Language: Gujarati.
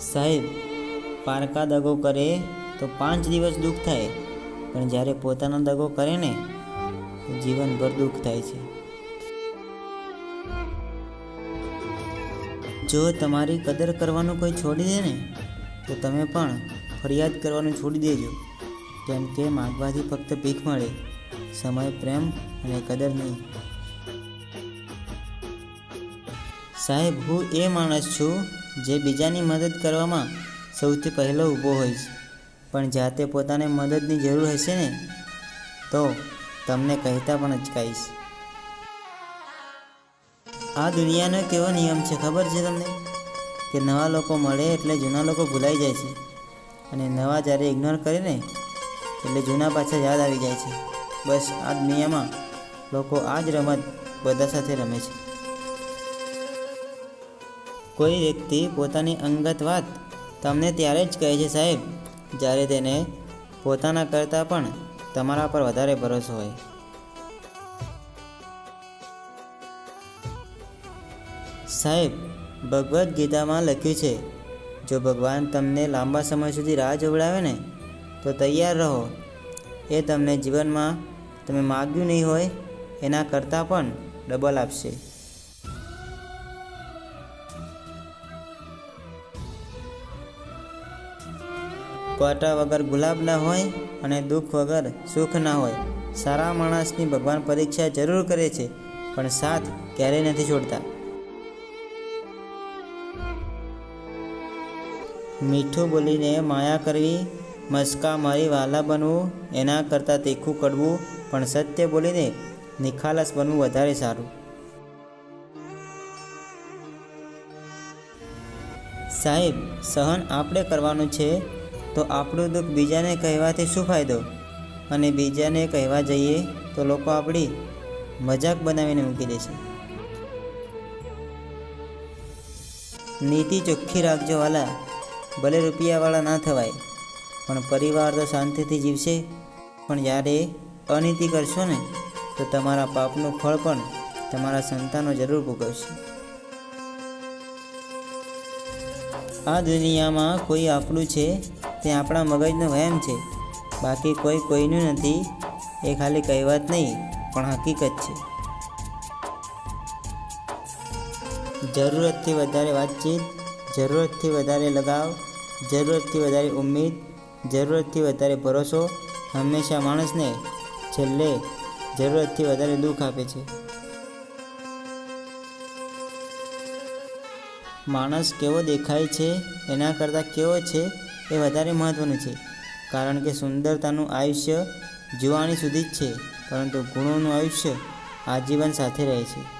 સાહેબ, પારકા દગો કરે તો પાંચ દિવસ દુઃખ થાય, પણ જ્યારે પોતાનો દગો કરે ને જીવનભર દુઃખ થાય છે. જો તમારી કદર કરવાનું કોઈ છોડી દે ને, તો તમે પણ ફરિયાદ કરવાનું છોડી દેજો. કેમ કે માગવાથી ફક્ત ભીખ મળે, સમય, પ્રેમ અને કદર નહીં. સાહેબ, હું એ માણસ છું જે બીજાની મદદ કરવામાં સૌથી પહેલો ઊભો હોય છે. પણ જાતે પોતાને મદદની જરૂર હશે ને? તો તમને કહેતા પણ અચકાઈશ આ દુનિયાનો કેવો નિયમ છે, ખબર છે તમને? કે નવા લોકો મળે એટલે જૂના લોકો ભૂલાઈ જાય છે. અને નવા જ્યારે ઇગ્નોર કરે ને, એટલે જૂના પાછા યાદ આવી જાય છે. બસ આ દુનિયામાં લોકો આ જ રમત બધા સાથે રમે છે. કોઈ વ્યક્તિ પોતાની અંગત વાત તમને ત્યારે જ કહે છે સાહેબ, જ્યારે તેને પોતાના કરતાં પણ તમારા પર વધારે ભરોસો હોય. સાહેબ, ભગવદ્ ગીતામાં લખ્યું છે, જો ભગવાન તમને લાંબા સમય સુધી રાહ જોવડાવે ને, તો તૈયાર રહો. એ તમને જીવનમાં તમે માગ્યું નહીં હોય, એના કરતાં પણ ડબલ આપશે. કોટા વગર ગુલાબ ના હોય અને દુઃખ વગર સુખ ના હોય. સારા માણસની ભગવાન પરીક્ષા જરૂર કરે છે, પણ સાથ ક્યારેય નથી છોડતા. મીઠું બોલીને માયા કરવી, મસ્કા મારી વાલા બનવું, એના કરતાં તીખું કડવું, પણ સત્ય બોલીને નિખાલસ બનવું વધારે સારું. સાહેબ, સહન આપણે કરવાનું છે તો આપણું દુઃખ બીજાને કહેવાથી શું ફાયદો? અને બીજાને કહેવા જઈએ તો લોકો આપણી મજાક બનાવીને મૂકી દેશે નીતિ ચોખ્ખી રાખજો વાલા. ભલે રૂપિયાવાળા ના થવાય, પણ પરિવાર તો શાંતિથી જીવશે. પણ જ્યારે અનીતિ કરશો ને, તો તમારા પાપનું ફળ પણ તમારા સંતાનો જરૂર ભોગવશે. આ દુનિયામાં કોઈ આપણું છે તે આપણા મગજનો વહેમ છે. બાકી કોઈ કોઈનું નથી, એ ખાલી કહેવત નહીં, પણ હકીકત છે. જરૂરતથી વધારે વાતચીત, જરૂરતથી વધારે લગાવ, જરૂરતથી વધારે ઉમ્મીદ, જરૂરતથી વધારે ભરોસો, હંમેશા માણસને છેલ્લે જરૂરતથી વધારે દુઃખ આપે છે. માણસ કેવો દેખાય છે, એના કરતાં કેવો છે એ વધારે મહત્ત્વનું છે, કારણ કે સુંદરતાનું આયુષ્ય જુવાણી સુધી જ છે, પરંતુ ગુણોનું આયુષ્ય આજીવન સાથે રહે છે.